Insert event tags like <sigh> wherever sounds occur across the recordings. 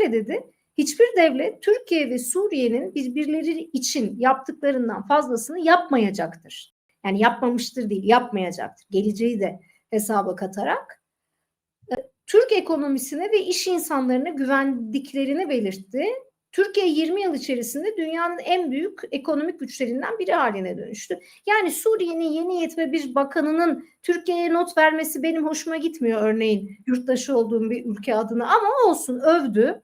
şöyle dedi. Hiçbir devlet Türkiye ve Suriye'nin birbirleri için yaptıklarından fazlasını yapmayacaktır. Yani yapmamıştır değil, yapmayacaktır. Geleceği de hesaba katarak. E, Türk ekonomisine ve iş insanlarına güvendiklerini belirtti. Türkiye 20 yıl içerisinde dünyanın en büyük ekonomik güçlerinden biri haline dönüştü. Yani Suriye'nin yeni yetme bir bakanının Türkiye'ye not vermesi benim hoşuma gitmiyor örneğin yurttaşı olduğum bir ülke adına ama olsun övdü.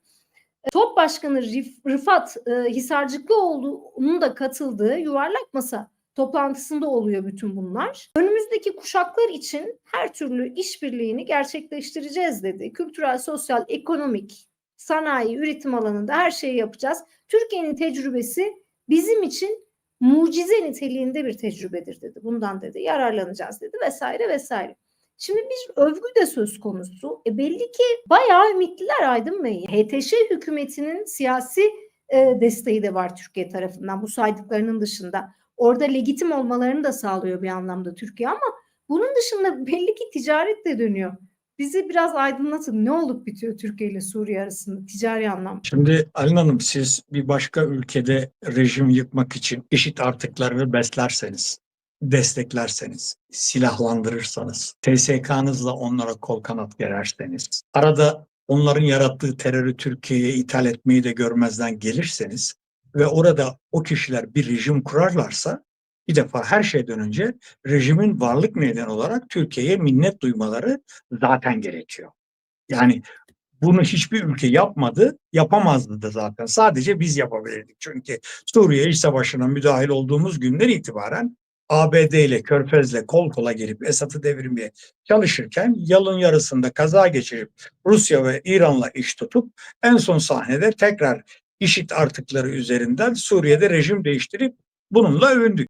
Top Başkanı Rif- Rıfat e, Hisarcıklıoğlu'nun da katıldığı yuvarlak masa toplantısında oluyor bütün bunlar. Önümüzdeki kuşaklar için her türlü işbirliğini gerçekleştireceğiz dedi. Kültürel, sosyal, ekonomik, sanayi, üretim alanında her şeyi yapacağız. Türkiye'nin tecrübesi bizim için mucize niteliğinde bir tecrübedir dedi. Bundan dedi yararlanacağız dedi vesaire vesaire. Şimdi bir övgü de söz konusu. E belli ki bayağı ümitliler Aydın Bey. HTŞ hükümetinin siyasi e, desteği de var Türkiye tarafından bu saydıklarının dışında. Orada legitim olmalarını da sağlıyor bir anlamda Türkiye ama bunun dışında <laughs> belli ki ticaret de dönüyor. Bizi biraz aydınlatın. Ne olup bitiyor Türkiye ile Suriye arasında ticari anlamda? Şimdi Alin Hanım siz bir başka ülkede rejim yıkmak için eşit artıklarını beslerseniz, desteklerseniz, silahlandırırsanız, TSK'nızla onlara kol kanat gererseniz, arada onların yarattığı terörü Türkiye'ye ithal etmeyi de görmezden gelirseniz ve orada o kişiler bir rejim kurarlarsa bir defa her şeyden önce rejimin varlık nedeni olarak Türkiye'ye minnet duymaları zaten gerekiyor. Yani bunu hiçbir ülke yapmadı, yapamazdı da zaten. Sadece biz yapabilirdik. Çünkü Suriye İç Savaşı'na müdahil olduğumuz günden itibaren ABD ile Körfez'le kol kola gelip Esad'ı devirmeye çalışırken yılın yarısında kaza geçirip Rusya ve İran'la iş tutup en son sahnede tekrar işit artıkları üzerinden Suriye'de rejim değiştirip bununla övündük.